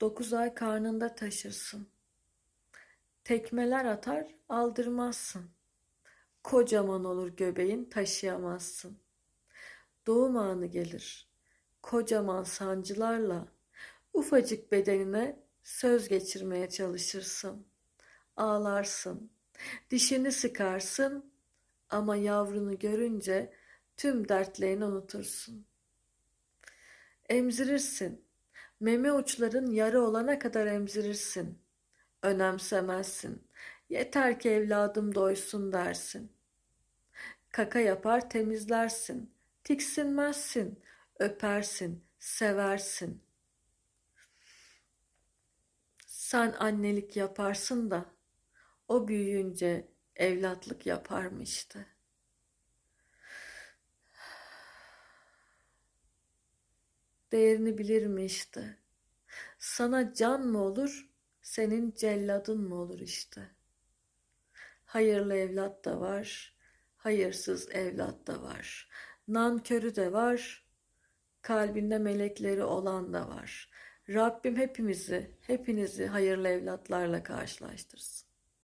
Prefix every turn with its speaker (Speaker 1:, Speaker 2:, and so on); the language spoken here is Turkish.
Speaker 1: Dokuz ay karnında taşırsın. Tekmeler atar, aldırmazsın. Kocaman olur göbeğin, taşıyamazsın. Doğum anı gelir. Kocaman sancılarla ufacık bedenine söz geçirmeye çalışırsın. Ağlarsın. Dişini sıkarsın ama yavrunu görünce tüm dertlerini unutursun. Emzirirsin. Meme uçların yarı olana kadar emzirirsin. Önemsemezsin. Yeter ki evladım doysun dersin. Kaka yapar temizlersin. Tiksinmezsin. Öpersin. Seversin. Sen annelik yaparsın da o büyüyünce evlatlık yapar mı işte? Değerini bilir mi işte? Sana can mı olur, senin celladın mı olur işte? Hayırlı evlat da var, hayırsız evlat da var. Nankörü de var, kalbinde melekleri olan da var. Rabbim hepimizi, hepinizi hayırlı evlatlarla karşılaştırsın.